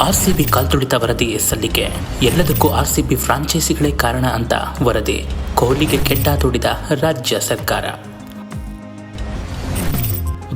RCB ಕಾಲ್ತುಳಿತ ವರದಿ ಸಲ್ಲಿಕೆ. ಎಲ್ಲದಕ್ಕೂ ಆರ್ಸಿಬಿ ಫ್ರಾಂಚೈಸಿಗಳೇ ಕಾರಣ ಅಂತ ವರದಿ. ಕೊಹ್ಲಿಗೆ ಕೆಟ್ಟ ತುಡಿದ ರಾಜ್ಯ ಸರ್ಕಾರ.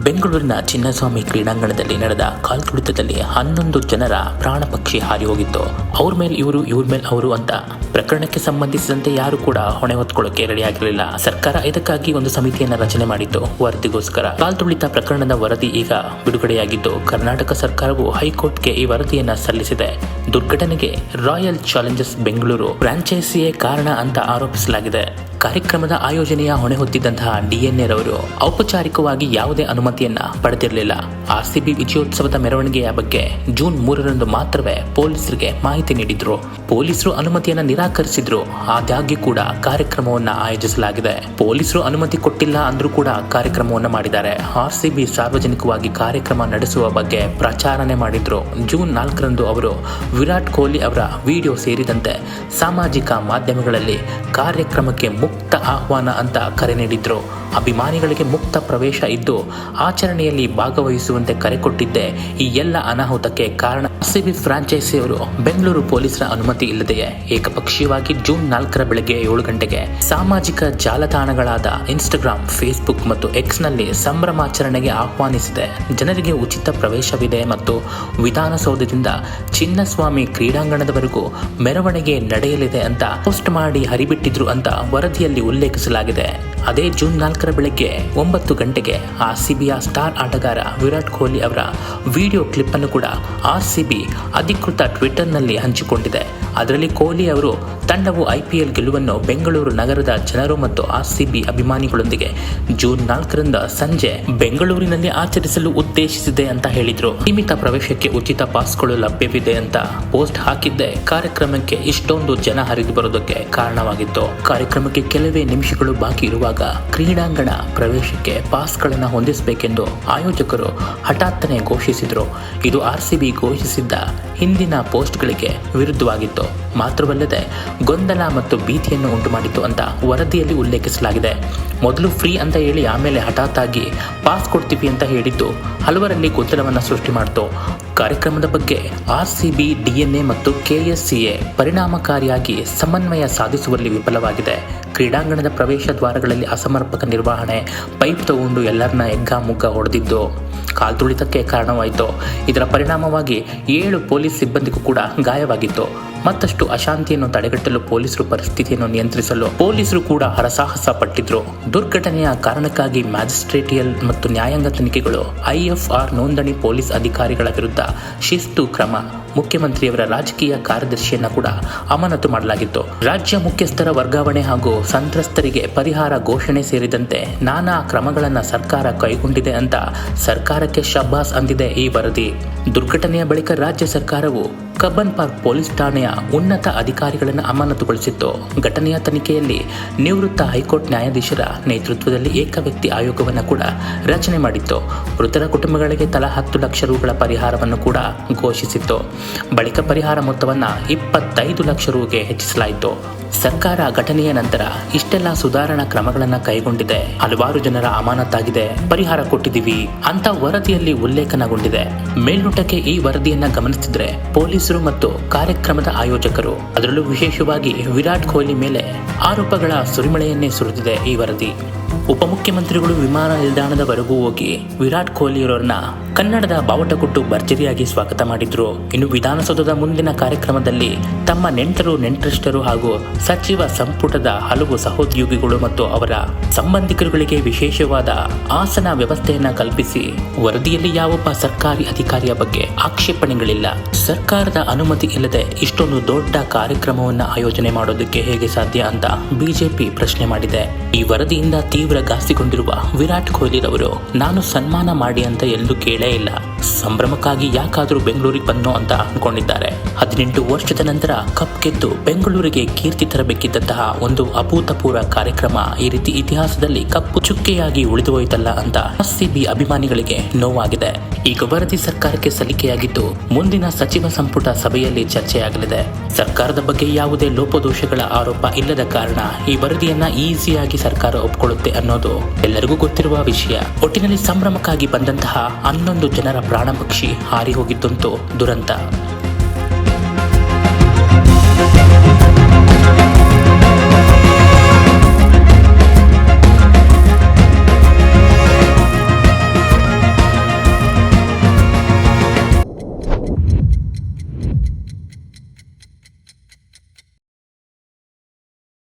ಬೆಂಗಳೂರಿನ ಚಿನ್ನಸ್ವಾಮಿ ಕ್ರೀಡಾಂಗಣದಲ್ಲಿ ನಡೆದ ಕಾಲ್ತುಳಿತದಲ್ಲಿ ಹನ್ನೊಂದು ಜನರ ಪ್ರಾಣ ಪಕ್ಷಿ ಹಾರಿ ಹೋಗಿತ್ತು. ಅವ್ರ ಮೇಲೆ ಇವರು, ಇವ್ರ ಮೇಲೆ ಅವರು ಅಂತ. ಪ್ರಕರಣಕ್ಕೆ ಸಂಬಂಧಿಸಿದಂತೆ ಯಾರು ಕೂಡ ಹೊಣೆ ಹೊತ್ಕೊಳ್ಳೋಕೆ ರೆಡಿಯಾಗಿರಲಿಲ್ಲ. ಸರ್ಕಾರ ಇದಕ್ಕಾಗಿ ಒಂದು ಸಮಿತಿಯನ್ನು ರಚನೆ ಮಾಡಿತ್ತು. ವರದಿಗೋಸ್ಕರ ಕಾಲ್ತುಳಿತ ಪ್ರಕರಣದ ವರದಿ ಈಗ ಬಿಡುಗಡೆಯಾಗಿದ್ದು, ಕರ್ನಾಟಕ ಸರ್ಕಾರವು ಹೈಕೋರ್ಟ್ಗೆ ಈ ವರದಿಯನ್ನ ಸಲ್ಲಿಸಿದೆ. ದುರ್ಘಟನೆಗೆ ರಾಯಲ್ ಚಾಲೆಂಜರ್ಸ್ ಬೆಂಗಳೂರು ಫ್ರಾಂಚೈಸಿಯೇ ಕಾರಣ ಅಂತ ಆರೋಪಿಸಲಾಗಿದೆ. ಕಾರ್ಯಕ್ರಮದ ಆಯೋಜನೆಯ ಹೊಣೆ ಹೊತ್ತಿದ್ದಂತಹ ಡಿಎನ್ಎ ರವರು ಔಪಚಾರಿಕವಾಗಿ ಯಾವುದೇ ಅನುಮತಿಯನ್ನ ಪಡೆದಿರಲಿಲ್ಲ. ಆರ್ಸಿಬಿ ವಿಜಯೋತ್ಸವದ ಮೆರವಣಿಗೆಯ ಬಗ್ಗೆ ಜೂನ್ ಮೂರರಂದು ಮಾತ್ರವೇ ಪೊಲೀಸರಿಗೆ ಮಾಹಿತಿ ನೀಡಿದ್ರು. ಪೊಲೀಸರು ಅನುಮತಿಯನ್ನ ನಿರಾಕರಿಸಿದ್ರು. ಆದಾಗ್ಯೂ ಕೂಡ ಕಾರ್ಯಕ್ರಮವನ್ನ ಆಯೋಜಿಸಲಾಗಿದೆ. ಪೊಲೀಸರು ಅನುಮತಿ ಕೊಟ್ಟಿಲ್ಲ ಅಂದ್ರೂ ಕೂಡ ಕಾರ್ಯಕ್ರಮವನ್ನ ಮಾಡಿದ್ದಾರೆ. ಆರ್ಸಿಬಿ ಸಾರ್ವಜನಿಕವಾಗಿ ಕಾರ್ಯಕ್ರಮ ನಡೆಸುವ ಬಗ್ಗೆ ಪ್ರಚಾರನೆ ಮಾಡಿದ್ರು. ಜೂನ್ ನಾಲ್ಕರಂದು ಅವರು ವಿರಾಟ್ ಕೊಹ್ಲಿ ಅವರ ವಿಡಿಯೋ ಸೇರಿದಂತೆ ಸಾಮಾಜಿಕ ಮಾಧ್ಯಮಗಳಲ್ಲಿ ಕಾರ್ಯಕ್ರಮಕ್ಕೆ ಮುಕ್ತ ಆಹ್ವಾನ ಅಂತ ಕರೆ ನೀಡಿದ್ರು. ಅಭಿಮಾನಿಗಳಿಗೆ ಮುಕ್ತ ಪ್ರವೇಶ ಇದ್ದು, ಆಚರಣೆಯಲ್ಲಿ ಭಾಗವಹಿಸುವಂತೆ ಕರೆ ಕೊಟ್ಟಿದ್ದೆ. ಈ ಎಲ್ಲ ಅನಾಹುತಕ್ಕೆ ಕಾರಣ ಸಿಬಿ ಫ್ರಾಂಚೈಸಿಯವರು. ಬೆಂಗಳೂರು ಪೊಲೀಸರ ಅನುಮತಿ ಇಲ್ಲದೆಯೇ ಏಕಪಕ್ಷೀಯವಾಗಿ ಜೂನ್ ನಾಲ್ಕರ ಬೆಳಗ್ಗೆ ಏಳು ಗಂಟೆಗೆ ಸಾಮಾಜಿಕ ಜಾಲತಾಣಗಳಾದ ಇನ್ಸ್ಟಾಗ್ರಾಮ್, ಫೇಸ್ಬುಕ್ ಮತ್ತು ಎಕ್ಸ್ನಲ್ಲಿ ಸಂಭ್ರಮಾಚರಣೆಗೆ ಆಹ್ವಾನಿಸಿದೆ. ಜನರಿಗೆ ಉಚಿತ ಪ್ರವೇಶವಿದೆ ಮತ್ತು ವಿಧಾನಸೌಧದಿಂದ ಚಿನ್ನಸ್ವಾಮಿ ಕ್ರೀಡಾಂಗಣದವರೆಗೂ ಮೆರವಣಿಗೆ ನಡೆಯಲಿದೆ ಅಂತ ಪೋಸ್ಟ್ ಮಾಡಿ ಹರಿಬಿಟ್ಟಿದ್ರು ಅಂತ ವರದಿಯಲ್ಲಿ ಉಲ್ಲೇಖಿಸಲಾಗಿದೆ. ಅದೇ ಜೂನ್ ನಾಲ್ಕರ ಬೆಳಗ್ಗೆ ಒಂಬತ್ತು ಗಂಟೆಗೆ ಆರ್ ಸಿಬಿಯ ಸ್ಟಾರ್ ಆಟಗಾರ ವಿರಾಟ್ ಕೊಹ್ಲಿ ಅವರ ವಿಡಿಯೋ ಕ್ಲಿಪ್ ಅನ್ನು ಕೂಡ ಆರ್ ಸಿಬಿ ಅಧಿಕೃತ ಟ್ವಿಟರ್ನಲ್ಲಿ ಹಂಚಿಕೊಂಡಿದೆ. ಅದರಲ್ಲಿ ಕೊಹ್ಲಿ ಅವರು ತಂಡವು ಐಪಿಎಲ್ ಗೆಲುವನ್ನು ಬೆಂಗಳೂರು ನಗರದ ಜನರು ಮತ್ತು ಆರ್ ಸಿಬಿ ಅಭಿಮಾನಿಗಳೊಂದಿಗೆ ಜೂನ್ ನಾಲ್ಕರಿಂದ ಸಂಜೆ ಬೆಂಗಳೂರಿನಲ್ಲಿ ಆಚರಿಸಲು ಉದ್ದೇಶಿಸಿದೆ ಅಂತ ಹೇಳಿದ್ರು. ಸೀಮಿತ ಪ್ರವೇಶಕ್ಕೆ ಉಚಿತ ಪಾಸ್ಗಳು ಲಭ್ಯವಿದೆ ಅಂತ ಪೋಸ್ಟ್ ಹಾಕಿದ್ದೆ ಕಾರ್ಯಕ್ರಮಕ್ಕೆ ಇಷ್ಟೊಂದು ಜನ ಹರಿದು ಬರೋದಕ್ಕೆ ಕಾರಣವಾಗಿತ್ತು. ಕಾರ್ಯಕ್ರಮಕ್ಕೆ ಕೆಲವೇ ನಿಮಿಷಗಳು ಬಾಕಿ ಇರುವಾಗ ಕ್ರೀಡಾಂಗಣ ಪ್ರವೇಶಕ್ಕೆ ಪಾಸ್ಗಳನ್ನು ಹೊಂದಿಸಬೇಕೆಂದು ಆಯೋಜಕರು ಹಠಾತ್ತನೆ ಘೋಷಿಸಿದರು. ಇದು ಆರ್ಸಿಬಿ ಘೋಷಿಸಿದ್ದ ಹಿಂದಿನ ಪೋಸ್ಟ್ಗಳಿಗೆ ವಿರುದ್ಧವಾಗಿತ್ತು. ಮಾತ್ರವಲ್ಲದೆ ಗೊಂದಲ ಮತ್ತು ಭೀತಿಯನ್ನು ಉಂಟುಮಾಡಿತು ಅಂತ ವರದಿಯಲ್ಲಿ ಉಲ್ಲೇಖಿಸಲಾಗಿದೆ. ಮೊದಲು ಫ್ರೀ ಅಂತ ಹೇಳಿ ಆಮೇಲೆ ಹಠಾತ್ತಾಗಿ ಪಾಸ್ ಕೊಡ್ತೀವಿ ಅಂತ ಹೇಳಿದ್ದು ಹಲವರಲ್ಲಿ ಗೊಂದಲವನ್ನು ಸೃಷ್ಟಿ ಮಾಡಿತು. ಕಾರ್ಯಕ್ರಮದ ಬಗ್ಗೆ ಆರ್ಸಿಬಿ ಡಿಎನ್ಎ ಮತ್ತು ಕೆಎಸ್ಸಿಎ ಪರಿಣಾಮಕಾರಿಯಾಗಿ ಸಮನ್ವಯ ಸಾಧಿಸುವಲ್ಲಿ ವಿಫಲವಾಗಿದೆ. ಕ್ರೀಡಾಂಗಣದ ಪ್ರವೇಶ ದ್ವಾರಗಳಲ್ಲಿ ಅಸಮರ್ಪಕ ನಿರ್ವಹಣೆ, ಪೈಪ್ ತಗೊಂಡು ಎಲ್ಲರನ್ನ ಎಗ್ಗ ಮುಗ್ಗ ಹೊಡೆದಿದ್ದು ಕಾಲ್ತುಳಿತಕ್ಕೆ ಕಾರಣವಾಯಿತು. ಇದರ ಪರಿಣಾಮವಾಗಿ ಏಳು ಪೊಲೀಸ್ ಸಿಬ್ಬಂದಿಗೂ ಕೂಡ ಗಾಯವಾಗಿತ್ತು. ಮತ್ತಷ್ಟು ಅಶಾಂತಿಯನ್ನು ತಡೆಗಟ್ಟಲು ಪೊಲೀಸರು ಪರಿಸ್ಥಿತಿಯನ್ನು ನಿಯಂತ್ರಿಸಲು ಪೊಲೀಸರು ಕೂಡ ಹರಸಾಹಸ ಪಟ್ಟಿದ್ರು. ದುರ್ಘಟನೆಯ ಕಾರಣಕ್ಕಾಗಿ ಮ್ಯಾಜಿಸ್ಟ್ರೇಟಿಯಲ್ ಮತ್ತು ನ್ಯಾಯಾಂಗ ತನಿಖೆಗಳು, ಐಎಫ್ಆರ್ ನೋಂದಣಿ ಪೊಲೀಸ್ ಅಧಿಕಾರಿಗಳ ವಿರುದ್ಧ ಶಿಸ್ತು ಕ್ರಮ, ಮುಖ್ಯಮಂತ್ರಿಯವರ ರಾಜಕೀಯ ಕಾರ್ಯದರ್ಶಿಯನ್ನ ಕೂಡ ಅಮಾನತು ಮಾಡಲಾಗಿತ್ತು. ರಾಜ್ಯ ಮುಖ್ಯಸ್ಥರ ವರ್ಗಾವಣೆ ಹಾಗೂ ಸಂತ್ರಸ್ತರಿಗೆ ಪರಿಹಾರ ಘೋಷಣೆ ಸೇರಿದಂತೆ ನಾನಾ ಕ್ರಮಗಳನ್ನು ಸರ್ಕಾರ ಕೈಗೊಂಡಿದೆ ಅಂತ ಸರ್ಕಾರಕ್ಕೆ ಶಬ್ಬಾಸ್ ಅಂದಿದೆ ಈ ವರದಿ. ದುರ್ಘಟನೆಯ ಬಳಿಕ ರಾಜ್ಯ ಸರ್ಕಾರವು ಕಬ್ಬನ್ ಪಾರ್ಕ್ ಪೊಲೀಸ್ ಠಾಣೆಯ ಉನ್ನತ ಅಧಿಕಾರಿಗಳನ್ನು ಅಮಾನತುಗೊಳಿಸಿತ್ತು. ಘಟನೆಯ ತನಿಖೆಯಲ್ಲಿ ನಿವೃತ್ತ ಹೈಕೋರ್ಟ್ ನ್ಯಾಯಾಧೀಶರ ನೇತೃತ್ವದಲ್ಲಿ ಏಕವ್ಯಕ್ತಿ ಆಯೋಗವನ್ನು ಕೂಡ ರಚನೆ ಮಾಡಿತ್ತು. ಮೃತರ ಕುಟುಂಬಗಳಿಗೆ ತಲಾ ಹತ್ತು ಲಕ್ಷ ರುಗಳ ಪರಿಹಾರವನ್ನು ಕೂಡ ಘೋಷಿಸಿತ್ತು. ಬಳಿಕ ಪರಿಹಾರ ಮೊತ್ತವನ್ನು ಇಪ್ಪತ್ತೈದು ಲಕ್ಷ ರುಗೆ ಹೆಚ್ಚಿಸಲಾಯಿತು. ಸರ್ಕಾರ ಘಟನೆಯ ನಂತರ ಇಷ್ಟೆಲ್ಲ ಸುಧಾರಣಾ ಕ್ರಮಗಳನ್ನು ಕೈಗೊಂಡಿದೆ. ಹಲವಾರು ಜನರ ಅಮಾನತಾಗಿದೆ. ಪರಿಹಾರ ಕೊಟ್ಟಿದ್ದೀವಿ. ಅಂತ ವರದಿಯಲ್ಲಿ ಉಲ್ಲೇಖನಗೊಂಡಿದೆ. ಮೇಲ್ನೋಟಕ್ಕೆ ಈ ವರದಿಯನ್ನ ಗಮನಿಸಿದ್ರೆ ಪೊಲೀಸರು ಮತ್ತು ಕಾರ್ಯಕ್ರಮದ ಆಯೋಜಕರು, ಅದರಲ್ಲೂ ವಿಶೇಷವಾಗಿ ವಿರಾಟ್ ಕೊಹ್ಲಿ ಮೇಲೆ ಆರೋಪಗಳ ಸುರಿಮಳೆಯನ್ನೇ ಸುರಿದಿದೆ ಈ ವರದಿ. ಉಪಮುಖ್ಯಮಂತ್ರಿಗಳು ವಿಮಾನ ನಿಲ್ದಾಣದವರೆಗೂ ಹೋಗಿ ವಿರಾಟ್ ಕೊಹ್ಲಿ ಅವರನ್ನ ಕನ್ನಡದ ಬಾವುಟ ಕೊಟ್ಟು ಭರ್ಜರಿಯಾಗಿ ಸ್ವಾಗತ ಮಾಡಿದ್ರು. ಇನ್ನು ವಿಧಾನಸೌಧದ ಮುಂದಿನ ಕಾರ್ಯಕ್ರಮದಲ್ಲಿ ತಮ್ಮ ನೆಂಟರು, ನೆಂಟರಿಷ್ಟರು ಹಾಗೂ ಸಚಿವ ಸಂಪುಟದ ಹಲವು ಸಹೋದ್ಯೋಗಿಗಳು ಮತ್ತು ಅವರ ಸಂಬಂಧಿಕರುಗಳಿಗೆ ವಿಶೇಷವಾದ ಆಸನ ವ್ಯವಸ್ಥೆಯನ್ನ ಕಲ್ಪಿಸಿ ವರದಿಯಲ್ಲಿ ಯಾವೊಬ್ಬ ಸರ್ಕಾರಿ ಅಧಿಕಾರಿಯ ಬಗ್ಗೆ ಆಕ್ಷೇಪಣೆಗಳಿಲ್ಲ. ಸರ್ಕಾರದ ಅನುಮತಿ ಇಲ್ಲದೆ ಇಷ್ಟೊಂದು ದೊಡ್ಡ ಕಾರ್ಯಕ್ರಮವನ್ನ ಆಯೋಜನೆ ಮಾಡೋದಕ್ಕೆ ಹೇಗೆ ಸಾಧ್ಯ ಅಂತ ಬಿಜೆಪಿ ಪ್ರಶ್ನೆ ಮಾಡಿದೆ. ಈ ವರದಿಯಿಂದ ತೀವ್ರ ಗಾಸಿಗೊಂಡಿರುವ ವಿರಾಟ್ ಕೊಹ್ಲಿರವರು, ನಾನು ಸನ್ಮಾನ ಮಾಡಿ ಅಂತ ಎಲ್ಲೂ ಕೇಳೇ ಇಲ್ಲ. ಸಂಭ್ರಮಕ್ಕಾಗಿ ಯಾಕಾದರೂ ಬೆಂಗಳೂರಿಗೆ ಬಂದೋ ಅಂತ ಅನ್ಕೊಂಡಿದ್ದಾರೆ. ಹದಿನೆಂಟು ವರ್ಷದ ನಂತರ ಕಪ್ ಗೆದ್ದು ಬೆಂಗಳೂರಿಗೆ ಕೀರ್ತಿ ತರಬೇಕಿದ್ದಂತಹ ಒಂದು ಅಭೂತಪೂರ್ವ ಕಾರ್ಯಕ್ರಮ ಈ ರೀತಿ ಇತಿಹಾಸದಲ್ಲಿ ಕಪ್ಪು ಚುಕ್ಕೆಯಾಗಿ ಉಳಿದು ಹೋಯ್ತಲ್ಲ ಅಂತ ಆರ್ಸಿಬಿ ಅಭಿಮಾನಿಗಳಿಗೆ ನೋವಾಗಿದೆ. ಈಗ ವರದಿ ಸರ್ಕಾರಕ್ಕೆ ಸಲ್ಲಿಕೆಯಾಗಿದ್ದು, ಮುಂದಿನ ಸಚಿವ ಸಂಪುಟ ಸಭೆಯಲ್ಲಿ ಚರ್ಚೆಯಾಗಲಿದೆ. ಸರ್ಕಾರದ ಬಗ್ಗೆ ಯಾವುದೇ ಲೋಪದೋಷಗಳ ಆರೋಪ ಇಲ್ಲದ ಕಾರಣ ಈ ವರದಿಯನ್ನ ಈಸಿಯಾಗಿ ಸರ್ಕಾರ ಒಪ್ಪಿಕೊಳ್ಳುತ್ತೆ ಅನ್ನೋದು ಎಲ್ಲರಿಗೂ ಗೊತ್ತಿರುವ ವಿಷಯ. ಒಟ್ಟಿನಲ್ಲಿ ಸಂಭ್ರಮಕ್ಕಾಗಿ ಬಂದಂತಹ ಹನ್ನೊಂದು ಜನರ ಪ್ರಾಣ ಪಕ್ಷಿ ಹಾರಿ ಹೋಗಿದ್ದಂತೂ ದುರಂತ.